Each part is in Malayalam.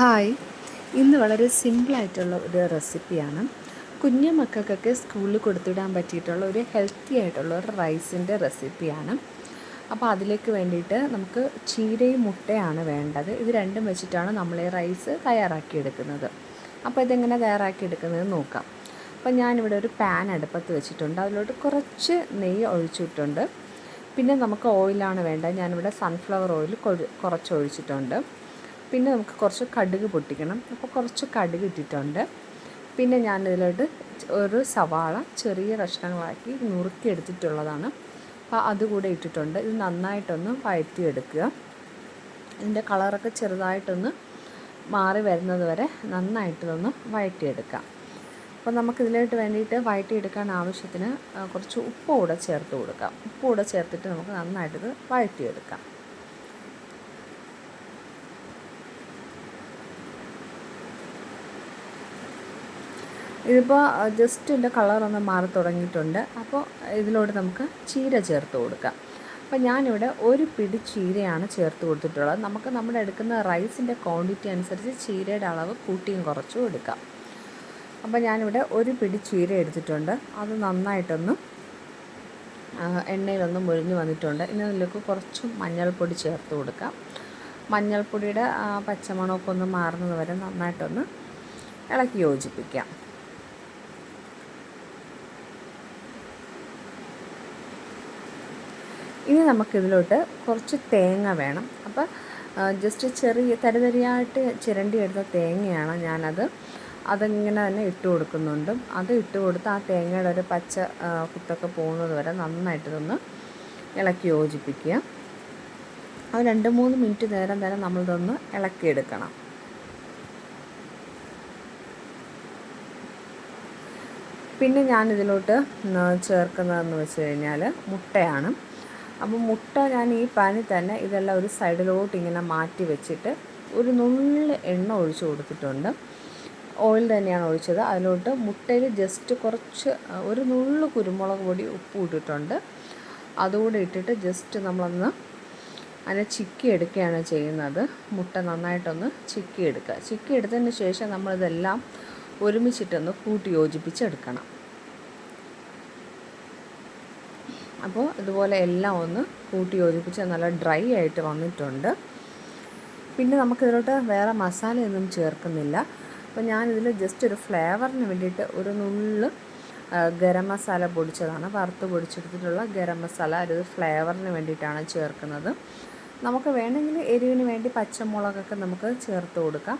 ഹായ്. ഇന്ന് വളരെ സിമ്പിളായിട്ടുള്ള ഒരു റെസിപ്പിയാണ് കുഞ്ഞു മക്കൾക്കൊക്കെ സ്കൂളിൽ കൊടുത്തിടാൻ പറ്റിയിട്ടുള്ള ഒരു ഹെൽത്തി ആയിട്ടുള്ള ഒരു റൈസിന്റെ റെസിപ്പിയാണ് അപ്പോൾ അതിലേക്ക് വേണ്ടിയിട്ട് നമുക്ക് ചീരയും മുട്ടയാണ് വേണ്ടത്. ഇത് രണ്ടും വെച്ചിട്ടാണ് നമ്മൾ ഈ റൈസ് തയ്യാറാക്കിയെടുക്കുന്നത് അപ്പോൾ ഇതെങ്ങനെ തയ്യാറാക്കിയെടുക്കുന്നത് നോക്കാം. അപ്പോൾ ഞാനിവിടെ ഒരു പാൻ അടുപ്പത്ത് വെച്ചിട്ടുണ്ട്. അതിലോട്ട് കുറച്ച് നെയ്യ് ഒഴിച്ചിട്ടുണ്ട്. പിന്നെ നമുക്ക് ഓയിലാണ് വേണ്ടത്. ഞാനിവിടെ സൺഫ്ലവർ ഓയിൽ കുറച്ച് ഒഴിച്ചിട്ടുണ്ട്. പിന്നെ നമുക്ക് കുറച്ച് കടുക് പൊട്ടിക്കണം. അപ്പോൾ കുറച്ച് കടുക് ഇട്ടിട്ടുണ്ട്. പിന്നെ ഞാൻ ഞാനിതിലോട്ട് ഒരു സവാള ചെറിയ കഷ്ണങ്ങളാക്കി നുറുക്കി എടുത്തിട്ടുള്ളതാണ്. അപ്പോൾ അതുകൂടെ ഇട്ടിട്ടുണ്ട്. ഇത് നന്നായിട്ടൊന്ന് വഴറ്റിയെടുക്കുക ഇതിന്റെ കളറൊക്കെ ചെറുതായിട്ടൊന്ന് മാറി വരുന്നത് വരെ നന്നായിട്ടൊന്ന് വഴറ്റിയെടുക്കാം അപ്പോൾ നമുക്കിതിലോട്ട് വേണ്ടിയിട്ട് വഴറ്റിയെടുക്കാൻ ആവശ്യത്തിന് കുറച്ച് ഉപ്പ് കൂടെ ചേർത്ത് കൊടുക്കാം. ഉപ്പ് കൂടെ ചേർത്തിട്ട് നമുക്ക് നന്നായിട്ടിത് വഴറ്റിയെടുക്കാം ഇതിപ്പോൾ ജസ്റ്റ് ഇതിന്റെ കളറൊന്ന് മാറി തുടങ്ങിയിട്ടുണ്ട്. അപ്പോൾ ഇതിലോട്ട് നമുക്ക് ചീര ചേർത്ത് കൊടുക്കാം. അപ്പോൾ ഞാനിവിടെ ഒരു പിടി ചീരയാണ് ചേർത്ത് കൊടുത്തിട്ടുള്ളത്. നമുക്ക് നമ്മുടെ എടുക്കുന്ന റൈസിന്റെ ക്വാണ്ടിറ്റി അനുസരിച്ച് ചീരയുടെ അളവ് കൂട്ടിയും കുറച്ചും എടുക്കാം. അപ്പോൾ ഞാനിവിടെ ഒരു പിടി ചീര എടുത്തിട്ടുണ്ട്. അത് നന്നായിട്ടൊന്ന് എണ്ണയിലൊന്ന് മുരിഞ്ഞ് വന്നിട്ടുണ്ട്. ഇനി അതിലേക്ക് കുറച്ച് മഞ്ഞൾപ്പൊടി ചേർത്ത് കൊടുക്കാം. മഞ്ഞൾപ്പൊടിയുടെ പച്ചമണമൊക്കെ ഒന്ന് മാറുന്നത് വരെ നന്നായിട്ടൊന്ന് ഇളക്കി യോജിപ്പിക്കാം. ഇനി നമുക്കിതിലോട്ട് കുറച്ച് തേങ്ങ വേണം. അപ്പോൾ ജസ്റ്റ് ചെറിയ തരിതരിയായിട്ട് ചിരണ്ടി എടുത്ത തേങ്ങയാണ് ഞാനത് അതിങ്ങനെ തന്നെ ഇട്ട് കൊടുക്കുന്നുണ്ട്. അത് ഇട്ട് കൊടുത്ത് ആ തേങ്ങയുടെ ഒരു പച്ച കുത്തൊക്കെ പോകുന്നത് വരെ നന്നായിട്ട് ഇതൊന്ന് ഇളക്കി യോജിപ്പിക്കുക. അത് രണ്ട് മൂന്ന് മിനിറ്റ് നേരം തന്നെ നമ്മളിതൊന്ന് ഇളക്കിയെടുക്കണം. പിന്നെ ഞാനിതിലോട്ട് ചേർക്കുന്നതെന്ന് വെച്ച് കഴിഞ്ഞാൽ മുട്ടയാണ്. അപ്പോൾ മുട്ട ഞാൻ ഈ പാനിൽ തന്നെ ഇതെല്ലാം ഒരു സൈഡിലോട്ട് ഇങ്ങനെ മാറ്റി വെച്ചിട്ട് ഒരു നുള്ളിൽ എണ്ണ ഒഴിച്ചു കൊടുത്തിട്ടുണ്ട്. ഓയിൽ തന്നെയാണ് ഒഴിച്ചത്. അതിലോട്ട് മുട്ടയിൽ ജസ്റ്റ് കുറച്ച് ഒരു നുള്ളു കുരുമുളക് പൊടി ഉപ്പ് ഇട്ടിട്ടുണ്ട്. അതുകൂടെ ഇട്ടിട്ട് ജസ്റ്റ് നമ്മളൊന്ന് അതിനെ ചിക്കി എടുക്കുകയാണ് ചെയ്യുന്നത്. മുട്ട നന്നായിട്ടൊന്ന് ചിക്കി എടുക്കുക. ചിക്കി എടുത്തതിന് ശേഷം നമ്മളിതെല്ലാം ഒരുമിച്ചിട്ടൊന്ന് കൂട്ടി യോജിപ്പിച്ചെടുക്കണം. അപ്പോൾ ഇതുപോലെ എല്ലാം ഒന്ന് കൂട്ടി യോജിപ്പിച്ച് നല്ല ഡ്രൈ ആയിട്ട് വന്നിട്ടുണ്ട്. പിന്നെ നമുക്കിതിലോട്ട് വേറെ മസാലയൊന്നും ചേർക്കുന്നില്ല. അപ്പോൾ ഞാനിതിൽ ജസ്റ്റ് ഒരു ഫ്ലേവറിന് വേണ്ടിയിട്ട് ഒരു നുള്ള് ഗരം മസാല പൊടിച്ചതാണ്. വറുത്ത് പൊടിച്ചെടുത്തിട്ടുള്ള ഗരം മസാല ഒരു ഫ്ലേവറിന് വേണ്ടിയിട്ടാണ് ചേർക്കുന്നത്. നമുക്ക് വേണമെങ്കിൽ എരിവിന് വേണ്ടി പച്ചമുളകൊക്കെ നമുക്ക് ചേർത്ത് കൊടുക്കാം.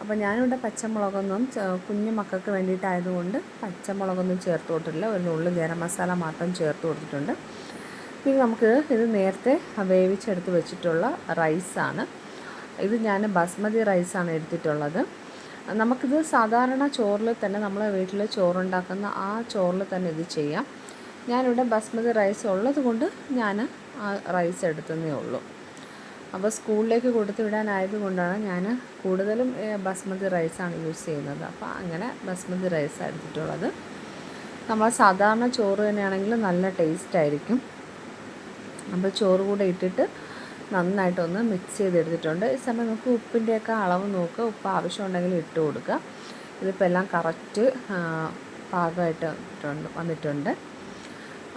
അപ്പോൾ ഞാനിവിടെ പച്ചമുളകൊന്നും കുഞ്ഞു മക്കൾക്ക് വേണ്ടിയിട്ടായതുകൊണ്ട് പച്ചമുളകൊന്നും ചേർത്ത് കൊടുത്തിട്ടില്ല. ഒരു നുള്ളു ഗരം മസാല മാത്രം ചേർത്ത് കൊടുത്തിട്ടുണ്ട്. പിന്നെ നമുക്ക് ഇത് നേരത്തെ വേവിച്ചെടുത്ത് വെച്ചിട്ടുള്ള റൈസാണ്. ഇത് ഞാൻ ബസ്മതി റൈസാണ് എടുത്തിട്ടുള്ളത്. നമുക്കിത് സാധാരണ ചോറിൽ തന്നെ നമ്മൾ വീട്ടിൽ ചോറുണ്ടാക്കുന്ന ആ ചോറിൽ തന്നെ ഇത് ചെയ്യാം. ഞാനിവിടെ ബസ്മതി റൈസ് ഉള്ളത് കൊണ്ട് ഞാൻ ആ റൈസ് എടുത്തതേ ഉള്ളൂ. അപ്പോൾ സ്കൂളിലേക്ക് കൊടുത്തു വിടാനായതുകൊണ്ടാണ് ഞാൻ കൂടുതലും ബസ്മതി റൈസാണ് യൂസ് ചെയ്യുന്നത്. അപ്പോൾ അങ്ങനെ ബസ്മതി റൈസാണ് എടുത്തിട്ടുള്ളത്. നമ്മൾ സാധാരണ ചോറ് തന്നെയാണെങ്കിൽ നല്ല ടേസ്റ്റ് ആയിരിക്കും. അപ്പോൾ ചോറ് കൂടെ ഇട്ടിട്ട് നന്നായിട്ടൊന്ന് മിക്സ് ചെയ്തെടുത്തിട്ടുണ്ട്. ഈ സമയം നമുക്ക് ഉപ്പിന്റെയൊക്കെ അളവ് നോക്കുക. ഉപ്പ് ആവശ്യമുണ്ടെങ്കിൽ ഇട്ട് കൊടുക്കുക. ഇതിപ്പോൾ എല്ലാം കറക്റ്റ് പാകമായിട്ട് വന്നിട്ടുണ്ട്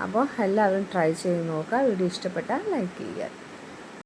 അപ്പോൾ എല്ലാവരും ട്രൈ ചെയ്ത് നോക്കുക. വീഡിയോ ഇഷ്ടപ്പെട്ടാൽ ലൈക്ക് ചെയ്യുക.